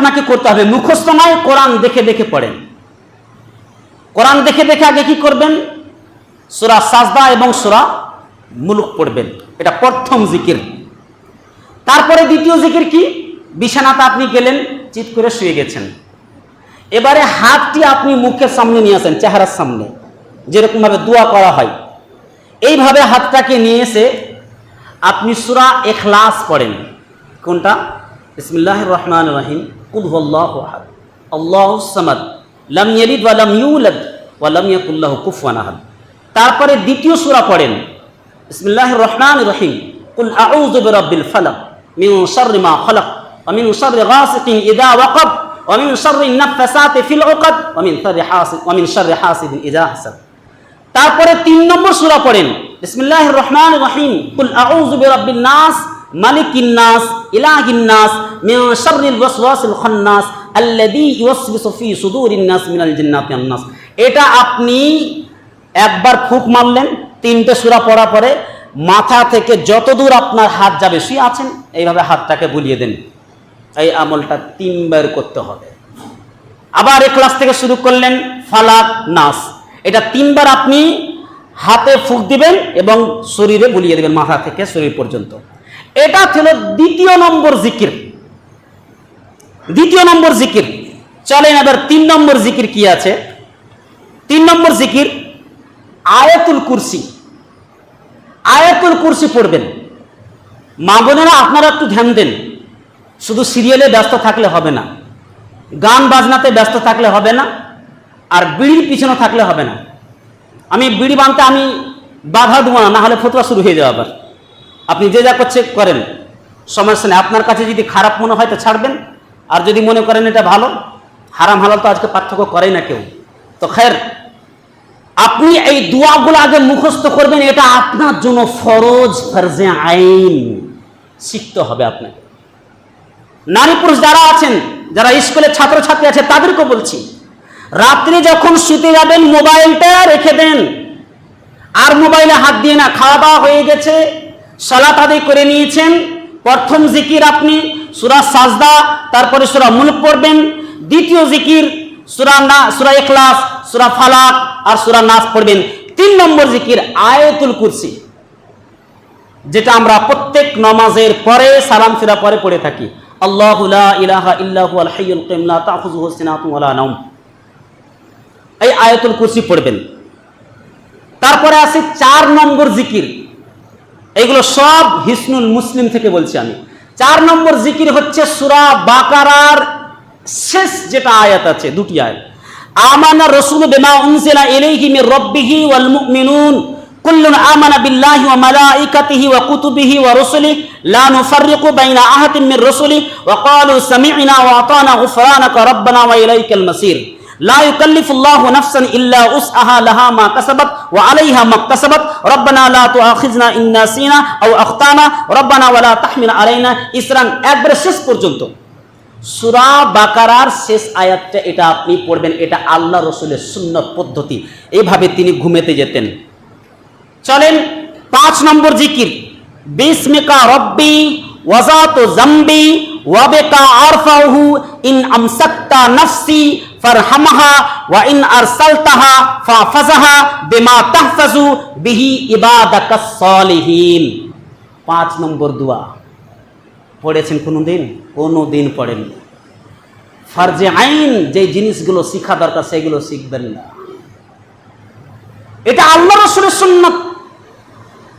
আপনাকে করতে হবে। মুখস্থ নয়, কোরআন দেখে দেখে পড়েন। কোরআন দেখে দেখে আগে কি করবেন? সুরা সাজদা এবং সুরা মুলুক পড়বেন। এটা প্রথম জিকির। তারপরে দ্বিতীয় জিকির কি? বিছানাতে আপনি গেলেন, চিৎ করে শুয়ে গেছেন। এবারে হাতটি আপনি মুখের সামনে নিয়ে আসেন, চেহারার সামনে। যেরকমভাবে দোয়া করা হয়। এইভাবে হাতটাকে নিয়ে এসে আপনি সুরা এখলাস পড়েন। কোনটা? ইসমিল্লাহ রহমান রহিম। কুল আল্লাহ আহাদ। আল্লাহ সামাদ। লাম ইয়ালিদ ওয়া লাম ইউলাদ ওয়া লাম ইয়াকুল্লাহু কুফুয়ান আহাদ। তারপরে দ্বিতীয় সূরা পড়েন। বিসমিল্লাহ রহমান রহিম। কুল আউযু বিরাব্বিল ফালাক মিন শাররি মা খালাক ওয়া মিন শাররি গাসিকিন ইযা ওয়াকাব ওয়া মিন শাররি নাফাসাতি ফিল উকাদ ওয়া মিন শাররি হাসিদ ওয়া মিন শাররি হাসিদিন ইযা হাসাদ তারপরে তিন নম্বর সূরা পড়েন। বিসমিল্লাহির রহমানির রহিম। কুল আউযু বিরাব্বিন নাস মালিকিন নাস ইলাহিন নাস মিন শাররিল ওয়াসওয়াসিল খান্নাস আল্লাযী ইউওয়াসওয়িসু ফি সুদুরিন নাস মিনাল জিন্নাতি নাস। এটা আপনি একবার ফুক মারলেন, তিনটে সূরা পড়া পরে মাথা থেকে যত দূর আপনার হাত যাবে শুয়ে আছেন? এইভাবে হাতটাকে বুলিয়ে দেন। এই আমলটা তিনবার করতে হবে। আবার এ ক্লাস থেকে শুরু করলেন ফালাক নাস। এটা তিনবার আপনি হাতে ফুক দিবেন এবং শরীরে বুলিয়ে দেবেন মাথা থেকে শরীর পর্যন্ত। এটা ছিল দ্বিতীয় নম্বর জিকির। দ্বিতীয় নম্বর জিকির। চলেন এবার তিন নম্বর জিকির কি আছে? তিন নম্বর জিকির আয়াতুল কুরসি। আয়াতুল কুরসি পড়বেন। মা বোনেরা, আপনারা একটু ধ্যান দেন। শুধু সিরিয়ালে ব্যস্ত থাকলে হবে না। গান বাজনাতে ব্যস্ত থাকলে হবে না। আর বিড়ির পিছনে থাকলে হবে না। আমি বিড়ি বানতে আমি বাধা দেবো না হলে ফতুয়া শুরু হয়ে যাবে আবার। আপনি যে যা করছে করেন। সমস্যা নেই আপনার কাছে যদি খারাপ মনে হয় তো ছাড়বেন। আর যদি মনে করেন এটা ভালো, হারাম হালাল তো আজকে পার্থক্য করেই না কেউ। তো খের আপনি এই দোয়াগুলো আগে মুখস্থ করবেন, এটা আপনার জন্য ফরজ, ফরজে আইন। শিখতে হবে আপনাকে। নারী পুরুষ যারা আছেন, যারা স্কুলের ছাত্রছাত্রী আছে তাদেরকে বলছি, রাত্রি যখন শুতে যাবেন, মোবাইলটা রেখে দেন। আর মোবাইলে হাত দিয়ে না, খাওয়া দাওয়া হয়ে গেছে সালাত আদায় করে নিয়েছেন। প্রথম জিকির আপনি সুরা সাজদা, তারপরে সুরা মুলক পড়বেন। দ্বিতীয় জিকির সুরা না, সুরা এখলাস সুরা ফালাক আর সুরা নাস পড়বেন। তিন নম্বর জিকির আয়তুল কুরসি, যেটা আমরা প্রত্যেক নমাজের পরে, সালাম ফিরা পরে পড়ে থাকি। আল্লাহ ইলাহা এই আয়াতুল কুরসি পড়বেন। তারপরে আছে চার নম্বর জিকির এগুলো সব হিসনুল মুসলিম থেকে বলছি আমি। চার নম্বর জিকির হচ্ছে সুরা বাকারার শেষ যেটা আয়াত আছে, দুটি আয়াত। আমানা রসুল বিমা উনজিলা ইলাইহি মির রাব্বিহি ওয়াল মুমিনুন, কুল্লুন আমানা বিল্লাহি ওয়া মালাইকাতিহি ওয়া কুতুবিহি ওয়া রুসুলিহি, লা নুফাররিকু বাইনা আহাদিন মির রুসুলিহি, ওয়া ক্বালু সামি'না ওয়া আতানা গুফরানাকা রাব্বানা ওয়া ইলাইকাল মাসির। লা ইউকাল্লিফুল্লাহু নাফসান ইল্লা উসআহা লাহা মা কাসাবাত ওয়া আলাইহা মা কাসাবাত। রব্বানা লা তুআখিজনা ইন নাসিনা আও আখতানা। রব্বানা ওয়া লা তাহমিল আলাইনা। ইসরান, একবারে শেষ পর্যন্ত। সুরা বাকারার শেষ আয়াতটা এটা আপনি পড়বেন, এটা আল্লাহ রসুলের সুন্নত পদ্ধতি। এইভাবে তিনি ঘুমেতে যেতেন। চলেন, পাঁচ নম্বর জিকির। বিসমিকা রব্বি ওয়াজাত জাম্বি ওয়াবেকা আরফাহু ইন আমসাক্তা নাফসি ফারহামাহা ওয়া ইন আরসালতাহা ফাফাজাহা বিমা তাহফাজু বিহি ইবাদাকাস সালিহিন। পাঁচ নম্বর দোয়া। পড়েছেন কোনো দিন কোনো দিন পড়েন ফারজে আইন যে জিনিসগুলো শিখা দরকার, সেগুলো শিখবেন না। এটা আল্লাহ রসুলের সুন্নত।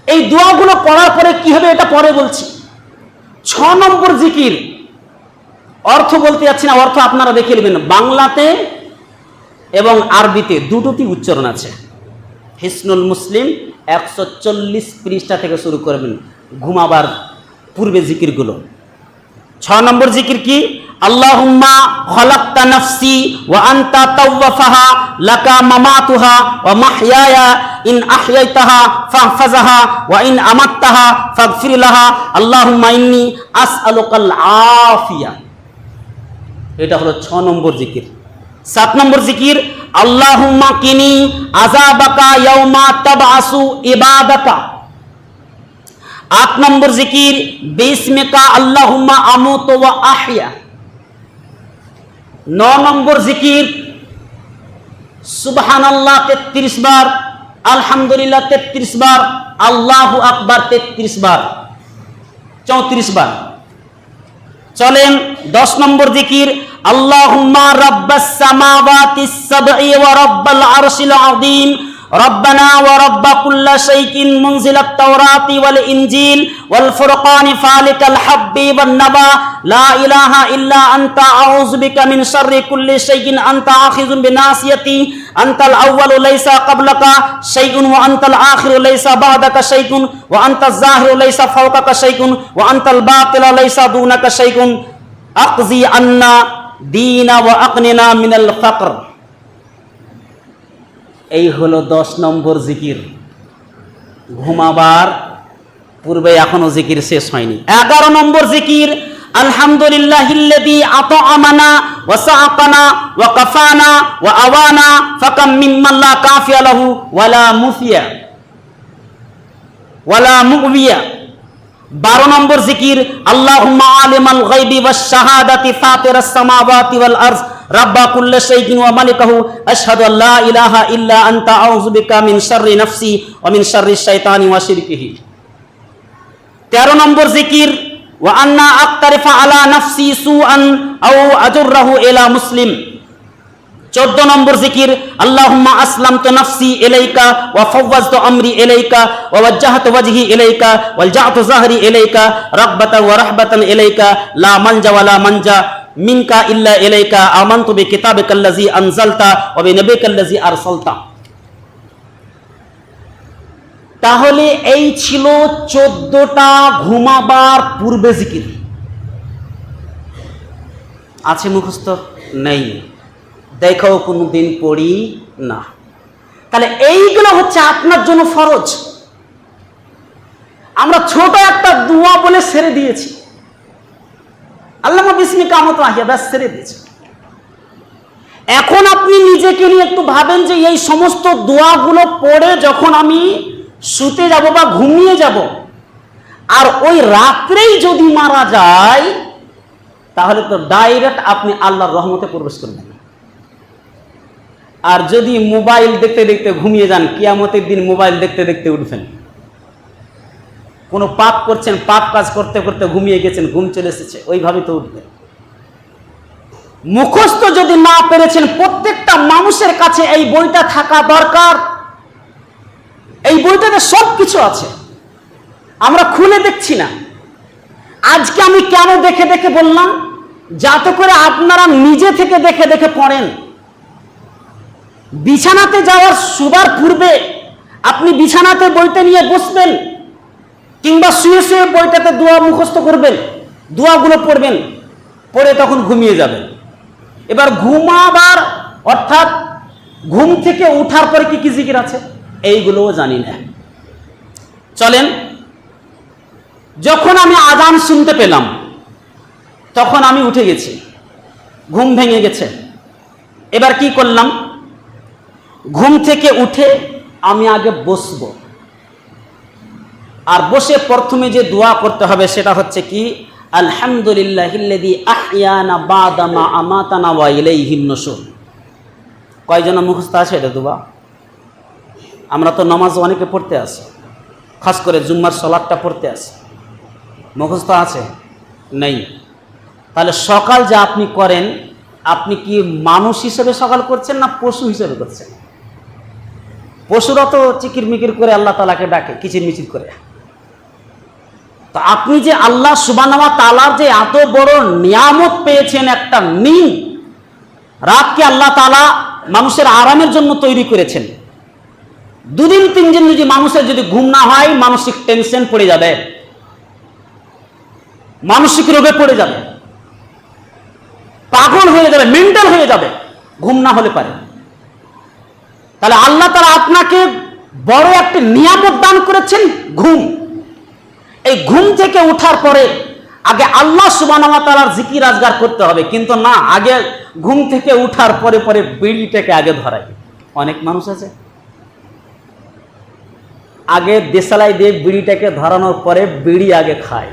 এই দোয়াগুলো পড়ার পরে কি হবে এটা পরে বলছি। ছ নম্বর জিকির। অর্থ বলতে যাচ্ছি না, অর্থ আপনারা দেখে নেবেন। বাংলাতে এবং আরবিতে দুটোটি উচ্চারণ আছে। হিসনুল মুসলিম একশো চল্লিশ পৃষ্ঠা থেকে শুরু করবেন, ঘুমাবার পূর্বে জিকিরগুলো। ছ নম্বর জিকির কি? আল্লাহুম্মা খলাকতা নাফসি ওয়া আনতা তাওয়াফাহা, লাকা মামাতুহা ওয়া মাহইয়ায়া ইন আহইয়াইতাহা ফাহফাজাহা ওয়া ইন আমাত্তাহা ফাগফির লাহা আল্লাহুম্মা ইন্নী আসআলুকাল আফিয়া। এটা হলো ছ নম্বর জিকির। সাত নম্বর জিকির, আল্লাহুম্মা কিনি আযাবাকা ইয়াউমা তাবআসু ইবাদাকা আট নম্বর জিকির, বিসমিকা আল্লাহুম্মা আমুত ওয়া আহইয়া ন নম্বর জিকির সুবহান আল্লাহ তেত্রিশ বার, আলহামদুলিল্লাহ তেত্রিশ বার, আল্লাহ আকবার তেত্রিশ বার, চৌত্রিশ বার। চলেন দশ নম্বর জিকির আল্লাহুম্মা রাব্বাস সামাওয়াতিস সাবঈ ওয়া রাব্বাল আরশিল আযীম। ربنا ورب كل شيء منزل التوراة والإنجيل والفرقان فالك الحب والنبى لا إله إلا أنت أعوذ بك من شر كل شيء أنت آخذ بناصيتي أنت الأول ليس قبلك شيء وأنت الآخر ليس بعدك شيء وأنت الظاهر ليس فوقك شيء وأنت الباطل ليس دونك شيء أقضي عنا دين وأقننا من الفقر এই হলো দশ নম্বর জিকির। ঘুমাবার পূর্বে এখনও জিকির শেষ হয়নি। এগারো নম্বর জিকির আলহামদুলিল্লাহ আত আমানা আওয়ানা ফাকাম মিম্মান লা কাফিয়া লাহু ওয়ালা মুফিয়া ওয়ালা মুবিয়া। বারো নম্বর জিকির, আল্লাহুম্মা আলিমাল ওয়াশ শাহাদাতি ফাতিরাস ওয়াল আরজ। রাব্বা কুল্লি শাইইন ওয়া মালিকাহু, আশহাদু আল্লা ইলাহা ইল্লা আনতা, আউযু বিকা মিন শাররি নাফসি ওয়া মিন শাররি শাইতানি ওয়া শিরকিহি। তেরো নম্বর জিকির, ওয়া আন্না আক্তারিফা আলা নাফসি সুআন আও আজুররাহু ইলা মুসলিম। চোদ্দ নম্বর জিকির, আল্লাহুম্মা আসলামতু নাফসি ইলাইকা ওয়া ফাওয়াজতু আমরি ইলাইকা ওয়া ওয়াজ্জাহতু ওয়াজহি ইলাইকা জা'তু যাহরি ইলাইকা, রাগবাতান ওয়া রাহবাতান ইলাইকা, লা মানজা ওয়া লা মানজা। মিনকা ইল্লা ইলাইকা আমানতু বিকিতাবিকাল্লাযী আনজালতা ওয়া বিনাবিকাল্লাযী আরসালতা। তাহলে এই ছিল চোদ্দটা ঘুমাবার পূর্বে জিকির। আছে মুখস্থ? নেই। দেখাও কোনো দিন পড়ি না। তাহলে এইগুলো হচ্ছে আপনার জন্য ফরজ। আমরা ছোট একটা দুয়া বলে সেরে দিয়েছি। আল্লাহ বিসমি কামত আহিয়া ব্যাস সেরে দিয়েছি। এখন আপনি নিজেকে নিয়ে একটু ভাবেন যে এই সমস্ত দোয়াগুলো পড়ে যখন আমি শুতে যাব বা ঘুমিয়ে যাব, আর ওই রাত্রেই যদি মারা যায়, তাহলে তো ডাইরেক্ট আপনি আল্লাহর রহমতে প্রবেশ করবেন। আর যদি মোবাইল দেখতে দেখতে ঘুমিয়ে যান, কিয়ামতের দিন মোবাইল দেখতে দেখতে উঠবেন। কোনো পাপ করছেন, পাপ কাজ করতে করতে ঘুমিয়ে গেছেন, ঘুম চলে এসেছে ওইভাবে তো উঠবেন। মুখস্থ যদি না পেরেছেন, প্রত্যেকটা মানুষের কাছে এই বইটা থাকা দরকার। এই বইটাতে সব কিছু আছে। আমরা খুলে দেখছি না। আজকে আমি কেন দেখে দেখে বললাম, যাতে করে আপনারা নিজে থেকে দেখে দেখে পড়েন। বিছানাতে যাওয়ার শুবার পূর্বে আপনি বিছানাতে বইতে নিয়ে বসবেন কিংবা শুয়ে শুয়ে বইটাতে দোয়া মুখস্থ করবেন, দোয়াগুলো পড়বেন, পড়ে তখন ঘুমিয়ে যাবেন। এবার ঘুমাবার, অর্থাৎ ঘুম থেকে উঠার পরে কি কি জিকির আছে? এইগুলোও জানি না। চলেন, যখন আমি আজান শুনতে পেলাম, তখন আমি উঠে গেছি। ঘুম ভেঙে গেছে। এবার কি করলাম? ঘুম থেকে উঠে আমি আগে বসবো। আর বসে প্রথমে যে দোয়া করতে হবে সেটা হচ্ছে কি? নুশুর কয়জন মুখস্থ আছে এটা দুবা আমরা তো নামাজ অনেকে পড়তে আসি। খাস করে জুম্মার সলাদটা পড়তে আসি। মুখস্থ আছে? নেই। তাহলে সকাল যে আপনি করেন, আপনি কি মানুষ হিসেবে সকাল করছেন না পশু হিসেবে করছেন? পশুরা তো চিকির মিকির করে আল্লাহ তালাকে ডাকে কিচির মিচির করে। তো আপনি যে আল্লাহ সুবানামা তালার যে এত বড় নিয়ামত পেয়েছেন একটা নিম রাতকে আল্লাহ তালা মানুষের আরামের জন্য তৈরি করেছেন। দুদিন তিন দিন যদি মানুষের যদি ঘুম না হয়, মানসিক টেনশন পড়ে যাবে। মানসিক রোগে পড়ে যাবে। পাগল হয়ে যাবে মেন্টাল হয়ে যাবে। ঘুম না হলে পারে। তাহলে আল্লাহ তারা আপনাকে বড় একটা নিয়ামত দান করেছেন, ঘুম। এই ঘুম থেকে উঠার পরে আগে আল্লাহ সুবানামা তালার জিকির আজগার করতে হবে। কিন্তু না, আগে ঘুম থেকে উঠার পরে পরে বিড়িটাকে আগে ধরাই। অনেক মানুষ আছে। আগে দেশালাই দিয়ে বিড়িটাকে ধরানোর পরে বিড়ি আগে খায়।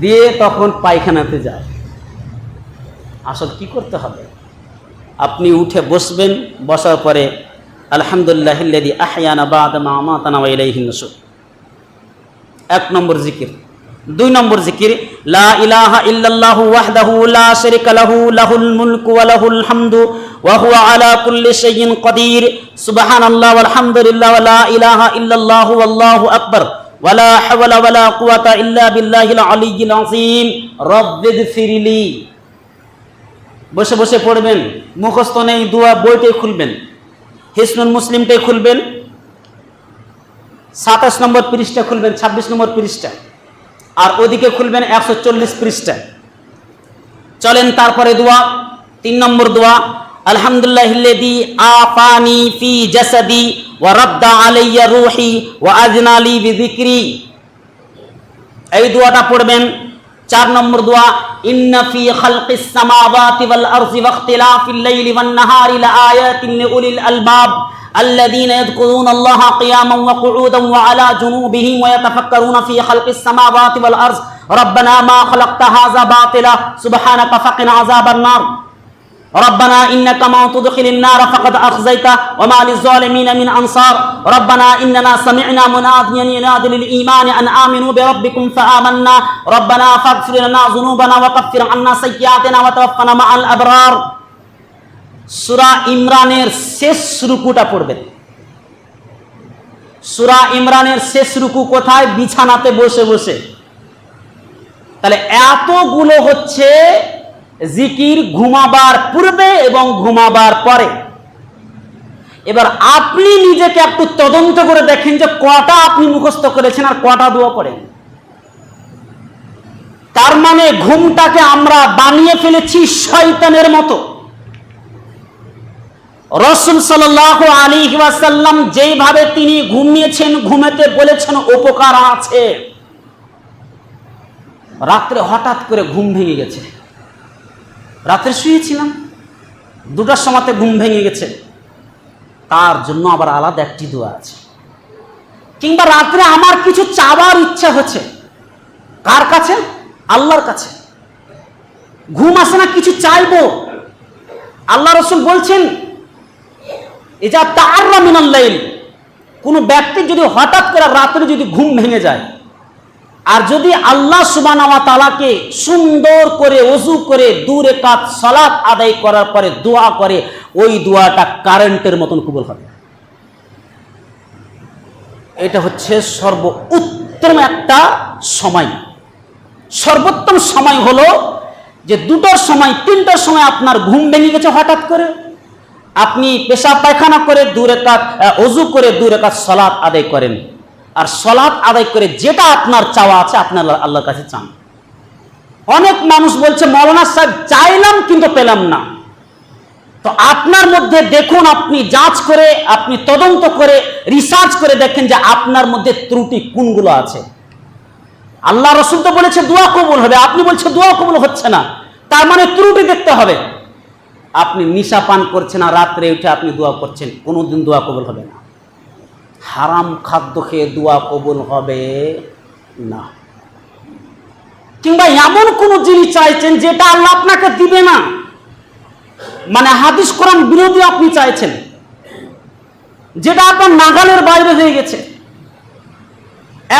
দিয়ে তখন পায়খানাতে যায়। আসল কি করতে হবে? আপনি উঠে বসবেন, বসার পরে আলহামদুলিল্লাহ আহিয়ানা বাদ মা আমাতানা ইলাইহিন নুশুর এক নম্বর জিকির। দুই নম্বর জিকির, লা ইলাহা ইল্লাল্লাহু ওয়াহদাহু লা শারীকা লাহু, লাহুল মুলকু ওয়া লাহুল হামদু, ওয়া হুয়া আলা কুল্লি শাইইন কাদির সুবহানাল্লাহ ওয়াল হামদুলিল্লাহ ওয়া লা ইলাহা ইল্লাল্লাহু, ওয়াল্লাহু আকবার। ওয়া লা হাওলা ওয়া লা কুওয়াতা ইল্লা বিল্লাহিল আলিয়্যিল আযীম। রব্বিগফিরলি বসে বসে পড়বেন। মুখস্থ নেই, দোয়া বইটাই খুলবেন। হিসনুল মুসলিমটাই খুলবেন। সাতাশ নম্বর পৃষ্ঠা খুলবেন, ছাব্বিশ নম্বর পৃষ্ঠা। আর ওদিকে খুলবেন একশো চল্লিশ পৃষ্ঠা। চলেন তারপরে দোয়া, তিন নম্বর দোয়া আলহামদুলিল্লাহ আফানি ফি জাসাদি ওয়া রাদ্দা আলাইয়া রুহি ওয়া আজনালি বিযিকরি। এই দোয়াটা পড়বেন। চার নম্বর দোয়া, ইন্না ফি খালকিস সামাওয়াতি ওয়াল আরজি ওয়া ইখতিলাফিল লাইলি ওয়ান নাহারি লাআয়াতিন লিউলিল আলবাব। الذين يذكرون الله قياما وقعودا وعلى جنوبهم ويتفكرون في خلق السماوات والأرض. ربنا ما خلقت هذا باطلا. سبحانك فقنا عذاب النار. ربنا إنك ما تدخل النار فقد أخزيته وما للظالمين من أنصار. ربنا إننا سمعنا مناديا ينادي للإيمان أن آمنوا بربكم فآمنا. ربنا فاغفر لنا ذنوبنا وكفر عنا سيئاتنا وتوفنا مع الأبرار. সুরা ইমরানের শেষ রুকুটা পড়বেন। সুরা ইমরানের শেষ রুকু কোথায়? বিছানাতে বসে বসে। তাহলে এতগুলো হচ্ছে জিকির ঘুমাবার পূর্বে এবং ঘুমাবার পরে। এবার আপনি নিজেকে একটু তদন্ত করে দেখেন যে কটা আপনি মুখস্থ করেছেন আর কটা দোয়া করেন তার মানে ঘুমটাকে আমরা বানিয়ে ফেলেছি শয়তানের মতো। রসুল সাল্লাহ আলী ওয়াসাল্লাম যেইভাবে তিনি ঘুমিয়েছেন, ঘুমেতে বলেছেন, উপকার আছে। রাত্রে হঠাৎ করে ঘুম ভেঙে গেছে। রাত্রে শুয়েছিলাম, দুটার সময়তে ঘুম ভেঙে গেছে। তার জন্য আবার আলাদা একটি দোয়া আছে। কিংবা রাত্রে আমার কিছু চাওয়ার ইচ্ছা হচ্ছে। কার কাছে? আল্লাহর কাছে। ঘুম আসে না, কিছু চাইব। আল্লাহ রসুল বলছেন এজা তাররা মিনাল্লাইল কোনো ব্যক্তির যদি হঠাৎ করে রাত্রে যদি ঘুম ভেঙে যায়, আর যদি আল্লাহ সুবানাওয়া তালাকে সুন্দর করে অজু করে দূরে কাত সলাৎ আদায় করার পরে দোয়া করে, ওই দোয়াটা কারেন্টের মতন কবুল হবে। এটা হচ্ছে সর্ব উত্তম একটা সময়। সর্বোত্তম সময় হলো যে দুটোর সময়, তিনটার সময় আপনার ঘুম ভেঙে গেছে হঠাৎ করে। আপনি পেশা পায়খানা করে দূরে কাজ অজু করে দূরে কাজ সলাৎ আদায় করেন। আর সলাৎ আদায় করে যেটা আপনার চাওয়া আছে আপনার আল্লাহর কাছে চান। অনেক মানুষ বলছে, মৌলানা সাহেব, চাইলাম কিন্তু পেলাম না। তো আপনার মধ্যে দেখুন, আপনি যাচ করে, আপনি তদন্ত করে, রিসার্চ করে দেখেন যে আপনার মধ্যে ত্রুটি কোনগুলো আছে। আল্লাহ রসুল তো বলেছে, দোয়া কবুল হবে। আপনি বলছে দোয়া কবুল হচ্ছে না। তার মানে ত্রুটি দেখতে হবে। আপনি নিশা পান করছেন আর রাত্রে উঠে আপনি দোয়া করছেন, কোনোদিন দোয়া কবল হবে না। হারাম খাদ্য খেয়ে দোয়া কবল হবে না। কিংবা এমন কোন জিনিস চাইছেন যেটা আল্লাহ আপনাকে দিবে না? মানে হাদিস কোরআন বিরোধী আপনি চাইছেন, যেটা আপনার নাগালের বাইরে হয়ে গেছে।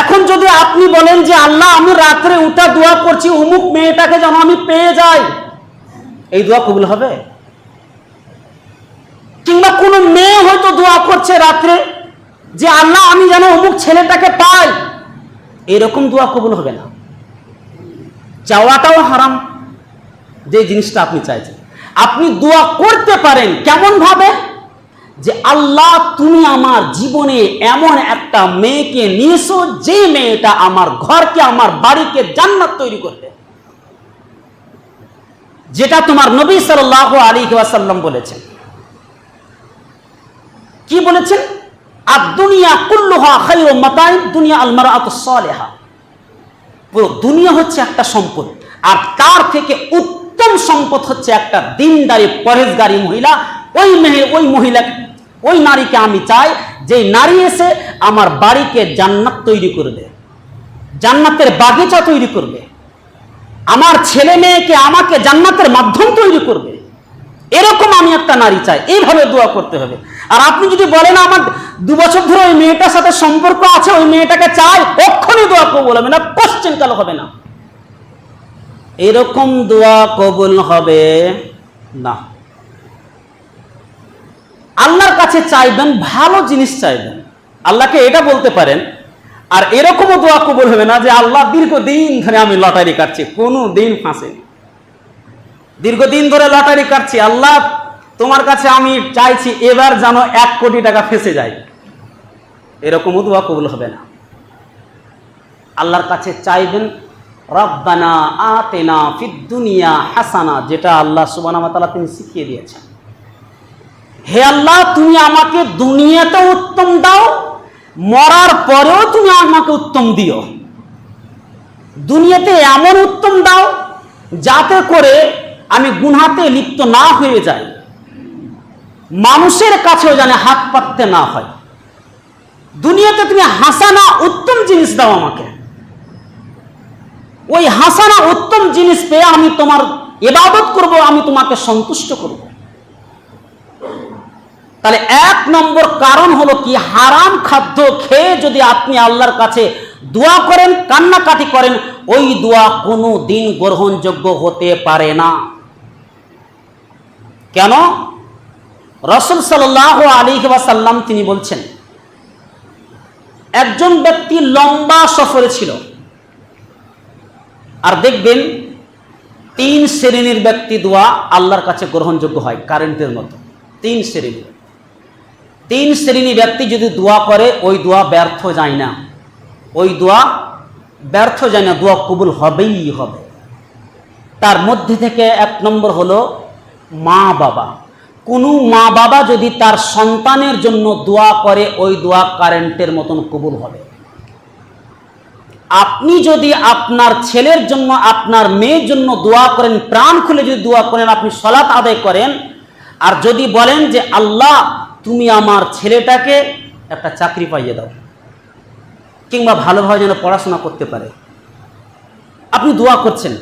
এখন যদি আপনি বলেন যে আল্লাহ, আমি রাত্রে উঠা দোয়া করছি, অমুক মেয়েটাকে যেন আমি পেয়ে যাই, এই দোয়া কবুল হবে? কিংবা কোনো মেয়ে হয়তো দোয়া করছে রাত্রে যে, আল্লাহ, আমি যেন অমুক ছেলেটাকে পাই। এরকম দোয়া কবুল হবে না। চাওয়াটাও হারাম, যে জিনিসটা আপনি চাইছেন। আপনি দোয়া করতে পারেন কেমন ভাবে যে, আল্লাহ, তুমি আমার জীবনে এমন একটা মেয়েকে নিয়েছো যে মেয়েটা আমার ঘরকে, আমার বাড়িকে জান্নাত তৈরি করবে। যেটা তোমার নবী সাল্লাহ আলী ওয়াসাল্লাম বলেছেন। কি বলেছেন? আর দুনিয়া কুল্লুহা খাই মাতাই দুনিয়া আলমারা সালেহা পুরো দুনিয়া হচ্ছে একটা সম্পদ, আর তার থেকে উত্তম সম্পদ হচ্ছে একটা দিনদারি পরেজগারী মহিলা। ওই মেয়ে ওই মহিলা, ওই নারীকে আমি চাই যে নারী এসে আমার বাড়িকে জান্নাত তৈরি করবে, জান্নাতের বাগিচা তৈরি করবে, আমার ছেলে মেয়েকে আমাকে জান্নাতের মাধ্যম তৈরি করবে। এরকম আমি একটা নারী চাই। এইভাবে দোয়া করতে হবে। আর আপনি যদি বলেন আমার দু বছর ধরে ওই মেয়েটার সাথে সম্পর্ক আছে, ওই মেয়েটাকে চাই কখনই দোয়া কবুল হবে না কোশ্চেন কাল হবে না। এরকম দোয়া কবুল হবে না। আল্লাহর কাছে চাইবেন, ভালো জিনিস চাইবেন। আল্লাহকে এটা বলতে পারেন, আর এরকমও দোয়া কবুল হবে না যে আল্লাহ দীর্ঘদিন ধরে আমি লটারি কাটছি, কোনো দিন ফাঁসেনি। দীর্ঘদিন ধরে লটারি কাটছি, আল্লাহ তোমার কাছে আমি চাইছি এবার যেন এক কোটি টাকা ফেসে যায়। এরকমও দোয়া কবুল হবে না। আল্লাহর কাছে চাইবেন, রব্বানা আতেনা ফিদ দুনিয়া হাসানা যেটা আল্লাহ তাআলা তিনি শিখিয়ে দিয়েছেন। হে আল্লাহ, তুমি আমাকে দুনিয়াতে উত্তম দাও, মরার পরেও তুমি আমাকে উত্তম দিও। দুনিয়াতে এমন উত্তম দাও, যাতে করে আমি গুনহাতে লিপ্ত না হয়ে যাই। মানুষের কাছেও জানে হাত পাততে না হয়। দুনিয়াতে তুমি হাসানা উত্তম জিনিস দাও আমাকে। ওই হাসানা উত্তম জিনিস পেয়ে আমি তোমার এবাদত করব, আমি তোমাকে সন্তুষ্ট করব। তাহলে এক নম্বর কারণ হলো কি? হারাম খাদ্য খেয়ে যদি আপনি আল্লাহর কাছে দোয়া করেন, কান্নাকাটি করেন, ওই দোয়া কোনো দিন গ্রহণযোগ্য হতে পারে না। কেন? রসুল সাল্লাহ আলী সাল্লাম তিনি বলছেন, একজন ব্যক্তি লম্বা সফরে ছিল, আর দেখবেন তিন শ্রেণির ব্যক্তি দোয়া আল্লাহর কাছে গ্রহণযোগ্য হয়, কারেন্টের মতো। তিন শ্রেণির। তিন শ্রেণি ব্যক্তি যদি দোয়া করে, ওই দোয়া ব্যর্থ যায় না। ওই দোয়া ব্যর্থ যায় না, দোয়া কবুল হবেই হবে। তার মধ্যে থেকে এক নম্বর হলো মা বাবা কোনো মা বাবা যদি তার সন্তানের জন্য দোয়া করে, ওই দোয়া কারেন্টের মতন কবুল হবে। আপনি যদি আপনার ছেলের জন্য, আপনার মেয়ের জন্য দোয়া করেন, প্রাণ খুলে যদি দোয়া করেন, আপনি সলাৎ আদায় করেন, আর যদি বলেন যে, আল্লাহ, তুমি আমার ছেলেটাকে একটা চাকরি পাইয়ে দাও। কিংবা ভালোভাবে যেন পড়াশোনা করতে পারে। আপনি দোয়া করছেন।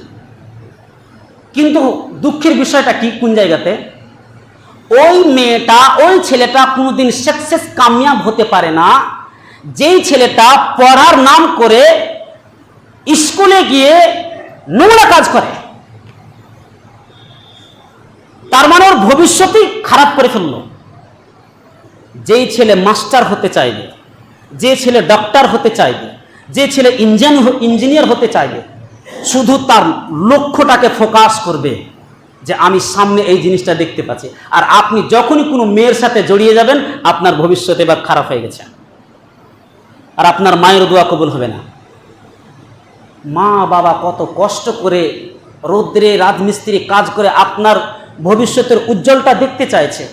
কিন্তু দুঃখের বিষয়টা কি, কোন জায়গাতে? ওই মেয়েটা, ওই ছেলেটা কোনোদিন সাকসেস কামিয়াব হতে পারে না। যেই ছেলেটা পড়ার নাম করে স্কুলে গিয়ে নোংরা কাজ করে, তার মানে ওর ভবিষ্যতেই খারাপ করে ফেলল। যেই ছেলে মাস্টার হতে চাইবে, যে ছেলে ডক্টর হতে চাইবে, যে ছেলে ইঞ্জিনিয়ার ইঞ্জিনিয়ার হতে চাইবে, শুধু তার লক্ষ্যটাকে ফোকাস করবে। যে আমি সামনে এই জিনিসটা দেখতে পাচ্ছি। আর আপনি যখনই কোনো মেয়ের সাথে জড়িয়ে যাবেন, আপনার ভবিষ্যৎ এবার খারাপ হয়ে গেছে। আর আপনার মায়ের দোয়া কবুল হবে না। মা, বাবা কত কষ্ট করে রৌদ্রে রাজমিস্ত্রি কাজ করে আপনার ভবিষ্যতের উজ্জ্বলটা দেখতে চাইছে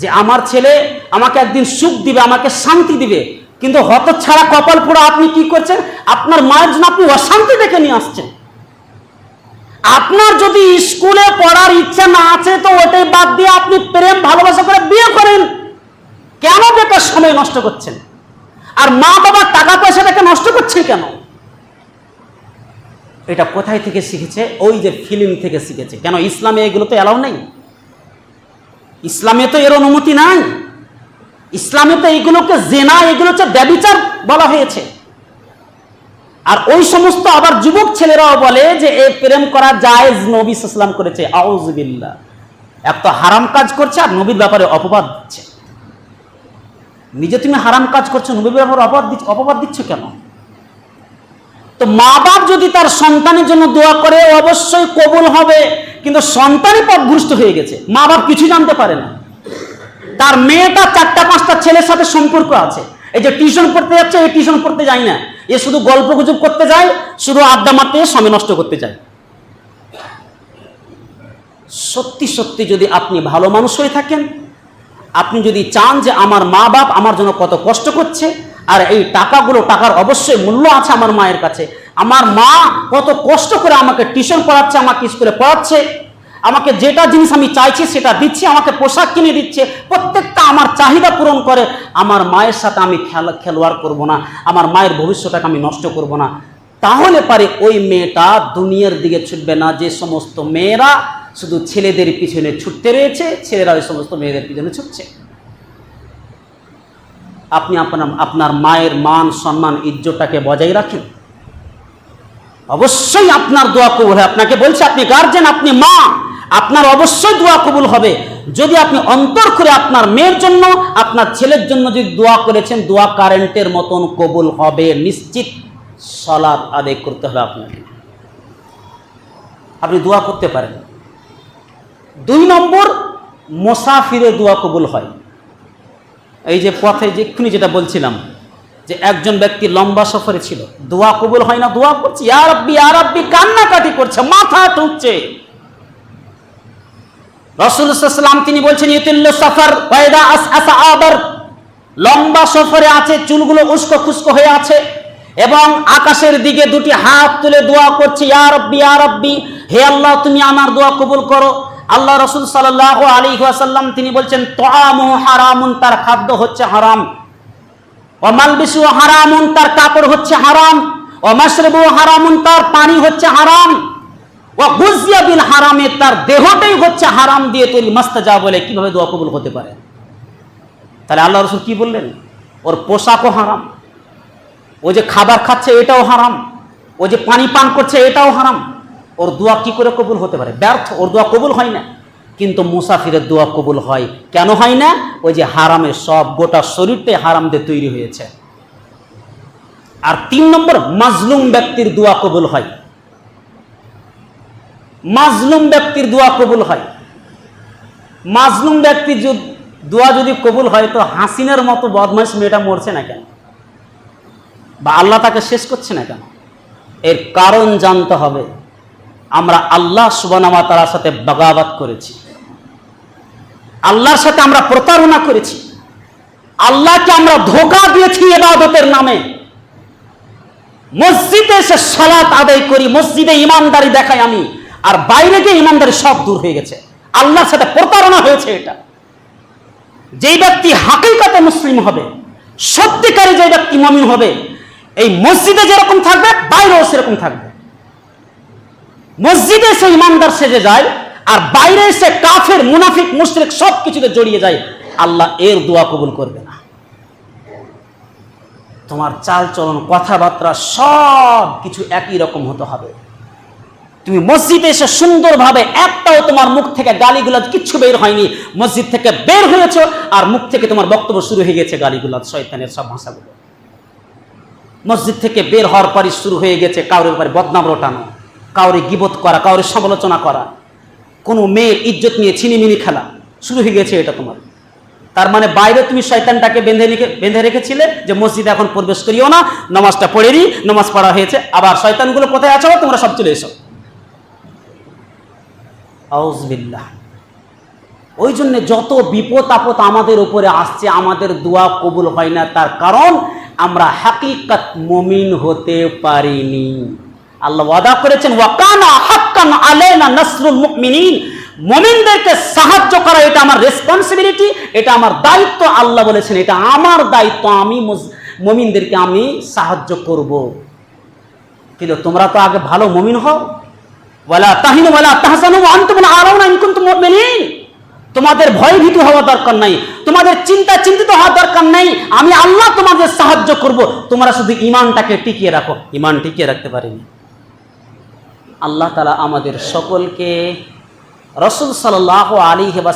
যে আমার ছেলে আমাকে একদিন সুখ দিবে, আমাকে শান্তি দিবে। কিন্তু হত ছাড়া কপাল পোড়া আপনি কি করছেন? আপনার মায়ের জন্য আপনি অশান্তি দেখে নিয়ে আসছেন। আপনার যদি স্কুলে পড়ার ইচ্ছা না আছে, তো ওটাই বাদ দিয়ে আপনি প্রেম, ভালোবাসা করে বিয়ে করেন। কেন বেকার সময় নষ্ট করছেন? আর মা বাবার টাকা পয়সাটাকে নষ্ট করছেন কেন? এটা কোথায় থেকে শিখেছে? ওই যে ফিল্ম থেকে শিখেছে। কেন ইসলামে এগুলো তো অ্যালাউ নেই? ইসলামে তো এর অনুমতি নাই। ইসলামে তো এগুলোকে জেনা, এগুলো হচ্ছে ব্যবিচার বলা হয়েছে। আর ওই সমস্ত আবার যুবক ছেলেরাও বলে যে, এ প্রেম করা জায়েজ নবী ইসলাম করেছে। আউজবিল্লা এক তো হারাম কাজ করছে আর নবীর ব্যাপারে অপবাদ দিচ্ছে। নিজে তুমি হারাম কাজ করছ, নবীর ব্যাপারে অপবাদ দিচ্ছ অপবাদ দিচ্ছ কেন? তো মা বাপ যদি তার সন্তানের জন্য দোয়া করে, অবশ্যই কবুল হবে। কিন্তু সন্তানই পথভ্রষ্ট হয়ে গেছে। মা বাপ কিছু জানতে পারে না। তার মেয়েটা চারটা পাঁচটা ছেলের সাথে সম্পর্ক আছে। এই যে টিউশন পড়তে যাচ্ছে, এই টিউশন পড়তে যায় না। এ শুধু গল্প গুজব করতে যায়, শুধু আড্ডা মারতে সময় নষ্ট করতে যায়। সত্যি সত্যি যদি আপনি ভালো মানুষ হয়ে থাকেন, আপনি যদি চান যে আমার মা বাপ আমার জন্য কত কষ্ট করছে, আর এই টাকাগুলো, টাকার অবশ্যই মূল্য আছে আমার মায়ের কাছে, আমার মা কত কষ্ট করে আমাকে টিউশন পড়াচ্ছে, আমাকে স্কুলে পড়াচ্ছে আমাকে যেটা জিনিস আমি চাইছি সেটা দিচ্ছে, আমাকে পোশাক কিনে দিচ্ছে, প্রত্যেকটা আমার চাহিদা পূরণ করে। আমার মায়ের সাথে আমি খেলা, খেলোয়াড় করব না, আমার মায়ের ভবিষ্যৎটাকে আমি নষ্ট করব না। তাহলে পারে ওই মেয়েটা দুনিয়ার দিকে ছুটবে না, যে সমস্ত মেয়েরা শুধু ছেলেদের পিছনে ছুটতে রয়েছে, ছেলেরা ওই সমস্ত মেয়েদের পিছনে ছুটছে। আপনি আপনার আপনার মায়ের মান, সম্মান, ইজ্জতটাকে বজায় রাখেন। অবশ্যই আপনার দোয়া কবুল হয়। আপনাকে বলছে, আপনি গার্জেন আপনি মা, আপনার অবশ্যই দোয়া কবুল হবে। যদি আপনি অন্তর করে আপনার মেয়ের জন্য, আপনার ছেলের জন্য যদি দোয়া করেছেন, দোয়া কারেন্টের মতন কবুল হবে। নিশ্চিত সলাপ আদায় করতে হবে আপনাকে। আপনি দোয়া করতে পারেন। দুই নম্বর, মোসাফিরে দোয়া কবুল হয়। এই যে পথে যেক্ষুনি যেটা বলছিলাম যে একজন ব্যক্তি লম্বা সফরে ছিল, দোয়া কবুল হয় না, দোয়া করছে ইয়ার আব্বি ইয়ার আব্বি কান্নাকাটি করছে, মাথা টুকছে। রসুলাম তিনি বলছেন, ইতুল্ল সফর, ওয়াইদা আস আবার। লম্বা সফরে আছে, চুলগুলো উস্কো খুস্কো হয়ে আছে, এবং আকাশের দিকে দুটি হাত তুলে দোয়া করছে, ইয়া রব্বি ইয়া রব্বি, হে আল্লাহ, তুমি আমার দোয়া কবুল করো। আল্লাহ রসুল সাল্লাহ আলী ওয়াসাল্লাম তিনি বলছেন তোয়ামু হারামুন, তার খাদ্য হচ্ছে হারাম। ও মালবিসু হারামুন, তার কাপড় হচ্ছে হারাম। ও মাসরবু হারামুন, তার পানি হচ্ছে হারাম। ও গুজিয়া বিল হারামে, তার দেহটাই হচ্ছে হারাম দিয়ে তৈরি মাস্তা যা বলে কীভাবে দোয়া কবুল হতে পারে? তাহলে আল্লাহ রসুল কি বললেন? ওর পোশাকও হারাম। ও যে খাবার খাচ্ছে এটাও হারাম। ও যে পানি পান করছে এটাও হারাম। ওর দোয়া কি করে কবুল হতে পারে? ব্যর্থ, ওর দোয়া কবুল হয় না। কিন্তু মুসাফিরের দোয়া কবুল হয়। কেন হয় না? ওই যে হারামের সব, গোটা শরীরটাই হারাম দিয়ে তৈরি হয়েছে। আর তিন নম্বর, মাজলুম ব্যক্তির দোয়া কবুল হয়। মাজলুম ব্যক্তির দোয়া কবুল হয়। মাজলুম ব্যক্তির দোয়া যদি কবুল হয় তো হাসিনের মতো বদমাইশ মেয়েটা মরছে না কেন? বা আল্লাহ তাকে শেষ করছে না কেন? এর কারণ জানতে হবে। আমরা আল্লাহ সুবানামা তালার সাথে বাগাবাত করেছি। আল্লাহর সাথে আমরা প্রতারণা করেছি। আল্লাহকে আমরা ধোকা দিয়েছি এবাদতের নামে। মসজিদে এসে সালাত আদায় করি, মসজিদে ইমানদারি দেখাই আমি। আর বাইরে গিয়ে ইমানদারি সব দূর হয়ে গেছে। আল্লাহর সাথে প্রতারণা হয়েছে এটা। যেই ব্যক্তি হাকিকাতে মুসলিম হবে, সত্যিকারী যে ব্যক্তি মমিন হবে, এই মসজিদে যেরকম থাকবে, বাইরেও সেরকম থাকবে। মসজিদে এসে ইমানদার সেজে যায়, আর বাইরে এসে কাফের, মুনাফিক, মুশরিক সব কিছুতে জড়িয়ে যায়, আল্লাহ এর দোয়া কবুল করবে না। তোমার চাল চলন, কথাবার্তা সব কিছু একই রকম হতে হবে। তুমি মসজিদে এসে সুন্দরভাবে একটাও তোমার মুখ থেকে গালিগুলো কিচ্ছু বের হয়নি। মসজিদ থেকে বের হয়েছ, আর মুখ থেকে তোমার বক্তব্য শুরু হয়ে গেছে গালিগুলো শয়তানের সব ভাষাগুলো। মসজিদ থেকে বের হওয়ার পরই শুরু হয়ে গেছে কাউরের উপরে বদনাম রটানো। কাউরে গিবত করা, কাউরে সমালোচনা করা, কোনো মেয়ের ইজ্জত নিয়ে ছিনিমিনি খেলা, শুরু হয়ে গেছে এটা তোমার। তার মানে বাইরে তুমি শয়তানটাকে বেঁধে রেখে, বেঁধে রেখেছিলে যে মসজিদে এখন প্রবেশ করিও না, নামাজটা পড়েরই নামাজ পড়া হয়েছে, আবার শয়তানগুলো কোথায় আছো? তোমরা সব চলে এসো। আউজবিল্লাহ ওই জন্য যত বিপদ আপদ আমাদের উপরে আসছে, আমাদের দোয়া কবুল হয় না, তার কারণ আমরা হাকিকাত মমিন হতে পারিনি। আল্লাহ ওয়াদা করেছেন, ওয়াকানা হাক্কান আলাইনা নাসরুল মুমিনিন। মুমিনদেরকে সাহায্য করা, এটা আমার রেসপন্সিবিলিটি এটা আমার দায়িত্ব, আল্লাহ বলেছেন, এটা আমার দায়িত্ব, আমি মুমিনদেরকে আমি সাহায্য করব। কিন্তু তোমরা তো আগে ভালো মুমিন হও। ওয়ালা তাহিনু ওয়ালা তাহসানু আনতুম আলাউনা ইন কুনতুম মুমিনিন। তোমাদের ভয় ভীতু হওয়া দরকার নাই, তোমাদের চিন্তা চিন্তিত হওয়া দরকার নাই, আমি আল্লাহ তোমাদের সাহায্য করব। তোমরা শুধু ইমানটাকে টিকিয়ে রাখো, ইমান টিকিয়ে রাখতে পারিনি। আল্লাহ তালা আমাদের সকলকে রসুল সাল্লাহ আলী হেবা